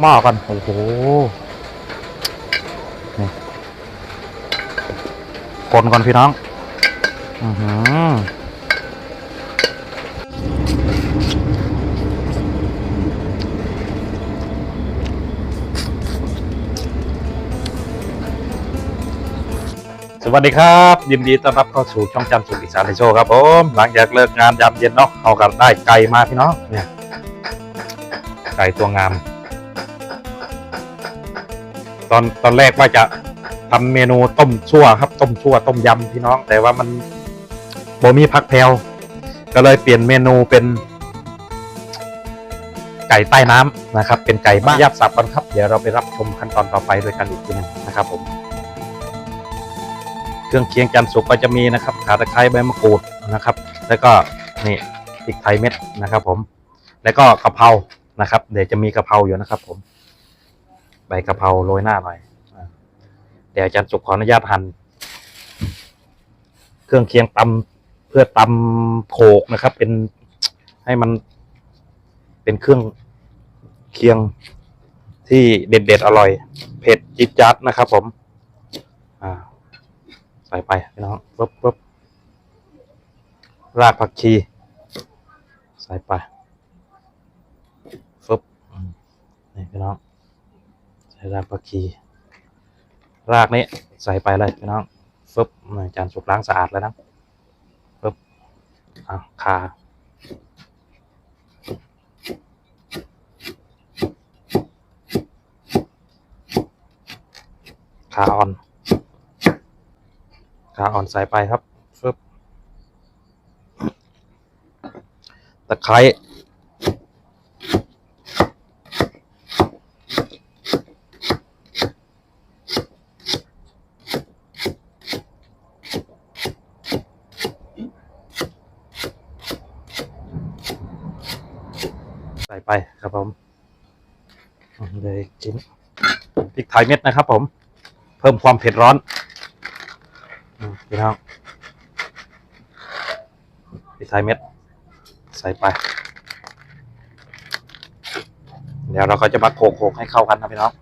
หม้อก่อน โอ้โหนี่คนก่อนพี่น้อง อือหือสวัสดีครับ ยินดีต้อนรับเข้าสู่ช่องจำสุขอีสานในโชว์ครับผมหลังจากเลิกงานยามเย็นเนาะเอากันได้ไก่มาพี่น้องเนี่ยไก่ตัวงาม ตอนตอนแรกว่าจะทำเมนูต้มชั่วครับ ต้มชั่วต้มยำพี่น้อง แต่ว่ามันบ่มีพักแพลวก็เลยเปลี่ยนเมนูเป็น ไก่ใต้น้ำนะครับ เป็นไก่บ้านยับสับกันครับ เดี๋ยวเราไปรับชมขั้นตอนต่อไปด้วยกันอีกทีหนึงนะครับผมเครื่องเคียงจันสุกก็จะมีนะครับขาตะไคร้ใบมะกรูดนะครับ แล้วก็นี่พริกไทยเม็ดนะครับ ผม แล้วก็กะเพรานะครับ เดี๋ยวจะมีกะเพราอยู่นะครับ ผม ใบกะเพราโรยหน้าหน่อยเดี๋ยวอาจารย์สุขขออนุญาตหั่นเครื่องเคียงตำเพื่อตำโขกนะครับ เป็นให้มันเป็นเครื่องเคียงที่เด็ดๆอร่อย เผ็ดจิ๊ดจัดนะครับผม อ่า ใส่ไปพี่น้องปึ๊บปึ๊บรากผักชี ใส่ไปฟึบนี่พี่น้อง รากผักชีรากนี้ใส่ไปเลยพี่น้องฟึบจานสุกล้างสะอาดแล้วนะฟึบอะคาขาอ่อนขาอ่อนใส่ไปครับฟึบตะไคร้ใส่ ไปครับผมเลยจิ้มพริกไทยเม็ดนะครับผม เพิ่มความเผ็ดร้อนพี่น้องพริกไทยเม็ด ใส่ไป เดี๋ยวเราก็จะมาโขกๆให้เข้ากันนะพี่น้อง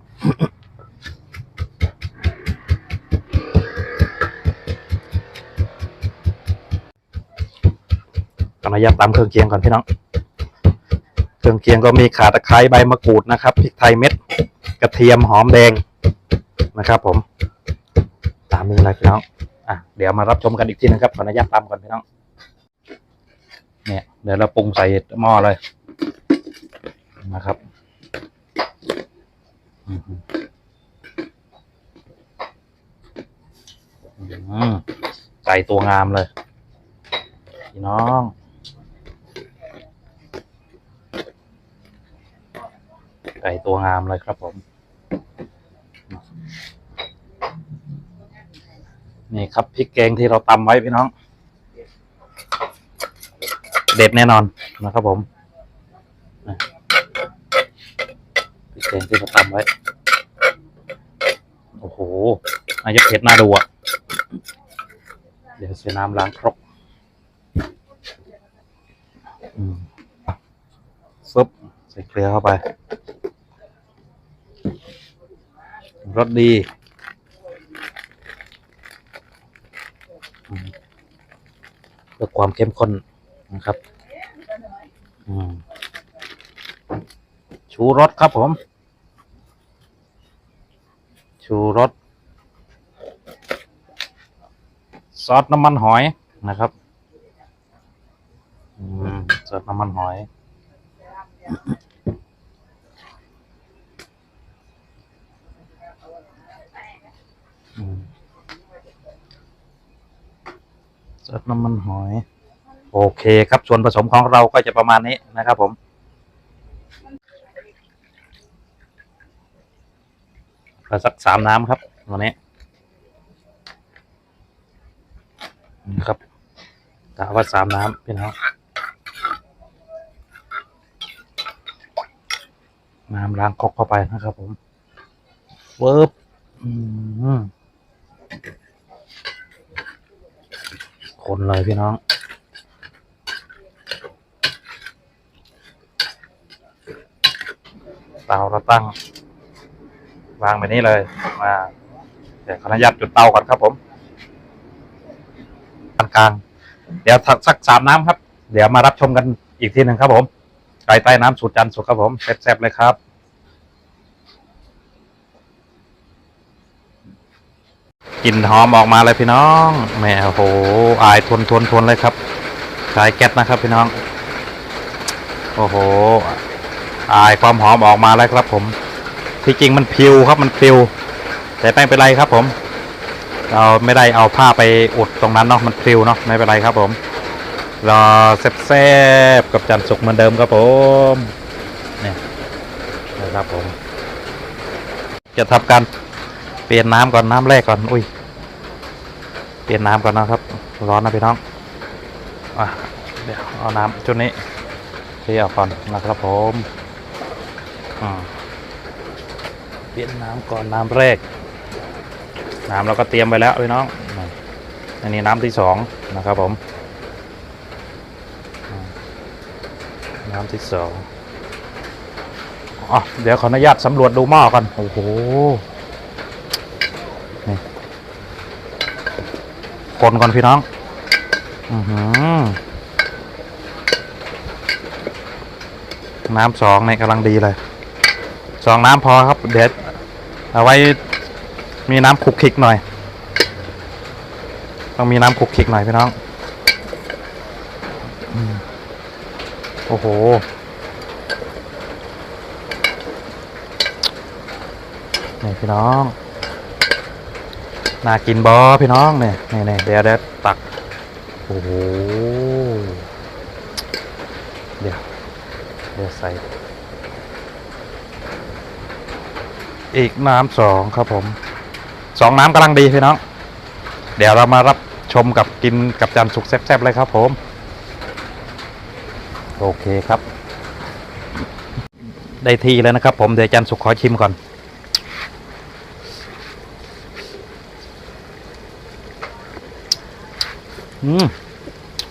กำลังยัดตามเครื่องเคียงก่อนพี่น้อง เครื่องเคียงก็มีข่าตะไคร้ใบมะกรูดนะครับพริกไทยเม็ดกระเทียมหอมแดงนะครับ ผม ตามนี้เลยพี่น้องอะเดี๋ยวมารับชมกันอีกทีนึงครับขออนุญาตตามก่อนพี่น้องเนี่ยเดี๋ยวเราปรุงใส่หม้อเลยนะครับอืมใส่ตัวงามเลยพี่น้อง ไก่ตัวงามเลยครับผม นี่ครับพริกแกงที่เราตำไว้พี่น้อง เด็ดแน่นอนนะครับผมพริกแกงที่เราตำไว้ โอ้โหอาจจะเผ็ดน่าดูอะ เดี๋ยวใส่น้ำล้างครกซุปใส่เกลือเข้าไป รสดีเพื่อความเข้มข้นนะครับชูรสครับผม ชูรสซอสน้ำมันหอยนะครับซอสน้ำมันหอย อืม ซอสน้ำมันหอย โอเคครับส่วนผสมของเราก็จะประมาณนี้นะครับผมก็สักสามน้ำครับวันนี้นะครับกะว่าสามน้ำพี่น้องน้ำล้างครกเข้าไปนะครับผมเวิร์บอืม คนเลยพี่น้อง เตาเราตั้ง วางแบบนี้เลยมาเดี๋ยวขออนุญาตจุดเตาก่อนครับผมกลางๆเดี๋ยวสักสามน้ำครับ เดี๋ยวมารับชมกันอีกทีหนึ่งครับผมไก่ใต้น้ำสูตรจันทร์สุกครับผมแซ่บๆเลยครับ กลิ่นหอมออกมาเลยพี่น้องแม่โหอายทนทนทนเลยครับสายแก๊สนะครับพี่น้อง โอ้โห อายความหอมออกมาแล้วครับผมที่จริงมันพิวครับมันพิว แต่ไม่เป็นไรครับผม เราไม่ได้เอาผ้าไปอุดตรงนั้นเนาะมันพิวเนาะไม่เป็นไรครับผมรอแซ่บๆกับจันสุกเหมือนเดิมครับผมเนี่ยนะครับผม จะทำการเปลี่ยนน้ำก่อนน้ำแรกก่อน อุ้ย เปลี่ยนน้ำก่อนนะครับ ร้อนนะพี่น้องอะเดี๋ยวเอาน้ำชุดนี้เทออกก่อนนะครับผมอ่าเปลี่ยนน้ำก่อนน้ำแรก น้ำเราก็เตรียมไว้แล้วพี่น้องอันนี้น้ำที่สองนะครับผมน้ำที่สองอ๋อเดี๋ยวขออนุญาตสำรวจดูหม้อก่อนโอ้โห คนก่อนพี่น้อง อือหือน้ำสองเนี่ยกำลังดีเลย สองน้ำพอครับ เด็ดเอาไว้มีน้ำคลุกคลิกหน่อย ต้องมีน้ำคลุกคลิกหน่อยพี่น้องอโอ้โห นี่พี่น้อง น่ากินบอพี่น้องเนี่ยนี่นี่เดี๋ยวเดี๋ยวตัก โอ้โห เดี๋ยว เดี๋ยวใส่ อีกน้ำสองครับผม สองน้ำกำลังดีพี่น้อง เดี๋ยวเรามารับชมกับกินกับจานสุกแซ่บๆเลยครับผม โอเคครับ ได้ทีแล้วนะครับผม เดี๋ยวจานสุกขอชิมก่อน อืม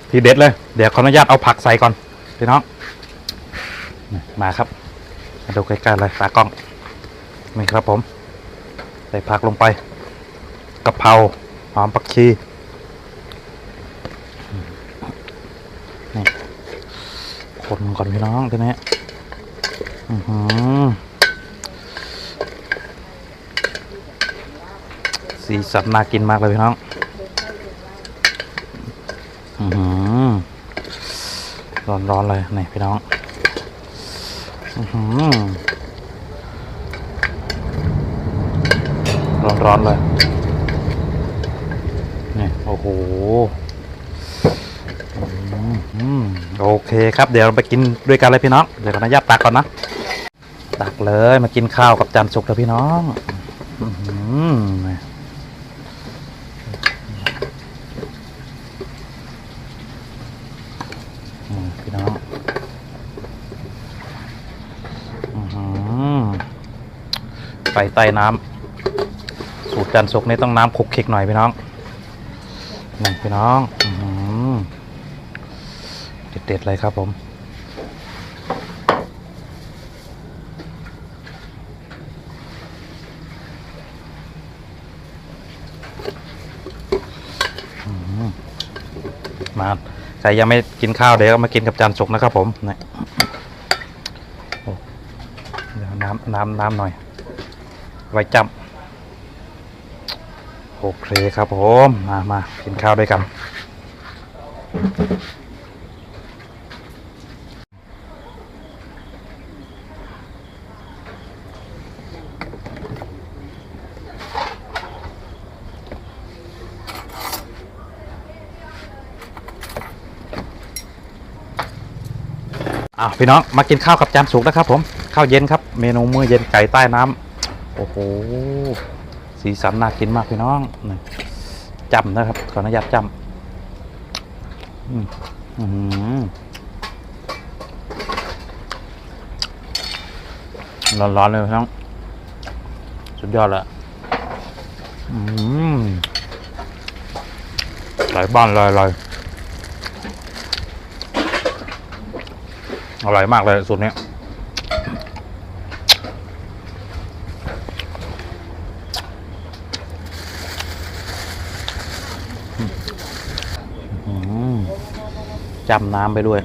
ทีเด็ดเลย เดี๋ยวขออนุญาตเอาผักใส่ก่อนพี่น้อง มาครับ มาดูใกล้ๆเลยตากล้อง นี่ครับผม ใส่ผักลงไปกะเพราหอมผักชีนี่คนก่อนพี่น้องทีนี้อือหือสีสันน่ากินมากเลยพี่น้อง อือหือร้อนๆเลยนี่พี่น้องอือหือร้อนๆเลยนี่โอ้โหโอเคครับเดี๋ยวเราไปกินด้วยกันเลยพี่น้องเดี๋ยวขออนุญาตตักก่อนนะตักเลยมากินข้าวกับจานสุกเลยพี่น้อง อือหือนี่อืมพี่น้อง อือหือ ไปใต้น้ำสูตรจันสุกนี่ต้องน้ำคลุกคลิกหน่อยพี่น้องนี่พี่น้องอเด็ดๆเลยครับผมมาใครยังไม่กินข้าวเดี๋ยวมากินกับจานสุกนะครับผมนี่น้ำน้ำน้ำหน่อย ไว้จำโอเคครับผมมามากินข้าวด้วยกันอ้าวพี่น้องมากินข้าวกับจานสุกนะครับผมข้าวเย็นครับ เมนูมื้อเย็นไก่ใต้น้ำ โอ้โห สีสันน่ากินมากพี่น้องนี่จำนะครับ ขออนุญาตจำอืมอื้อหือร้อนๆเลยพี่น้อง สุดยอดลยอืมหลายบ้านเลยเลยอร่อยมากเลยสูตรนี้ จำน้ำไปด้วย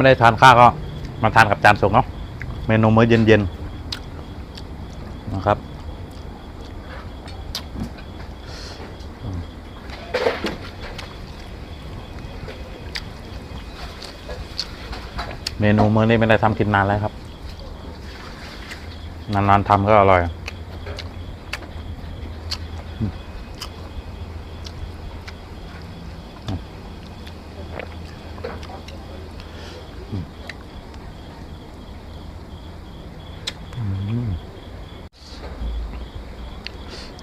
ไม่ได้ทานข้าวก็มาทานกับจานสุกเนาะเมนูมื้อเย็นๆนะครับเมนูมื้อนี้ไม่ได้ทำกินนานแล้วครับ นานๆทำก็อร่อย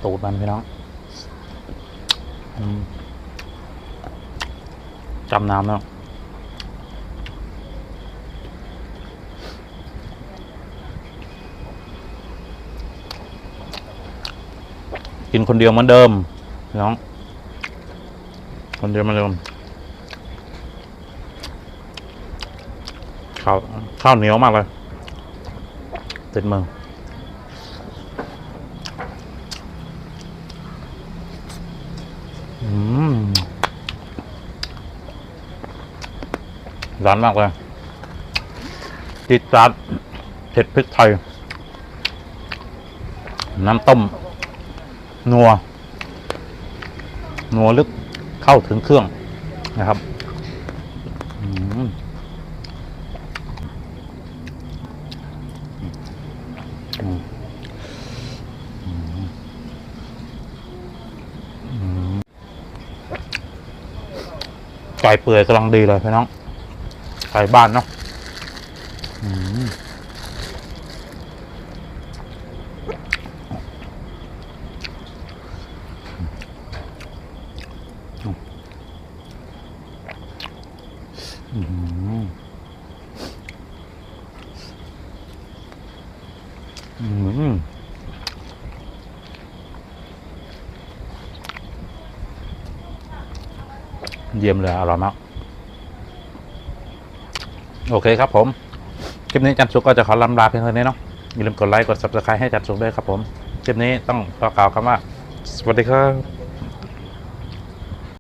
ตูดมันพี่น้องจำน้ำแล้วกินคนเดียวเหมือนเดิมพี่น้อง คนเดียวเหมือนเดิมข้าวข้าวเหนียวมากเลยติดมือม ร้านมากเลยจิตจัดเผ็ดพริกไทย น้ำต้ม นัว นัวลึกเข้าถึงเครื่องนะครับไก่เปื่อยกำลังดีเลยพี่น้อง ไก่บ้านเนาะอืมอืมอืมเยี่ยมเลยอร่อยมาก โอเคครับผม คลิปนี้จันสุกก็จะขอลำลาเพียงเท่านี้เนาะอย่าลืมกดไลค์กด subscribe ให้จันสุกด้วยครับผม คลิปนี้ต้องขอกล่าวคำว่า สวัสดีครับ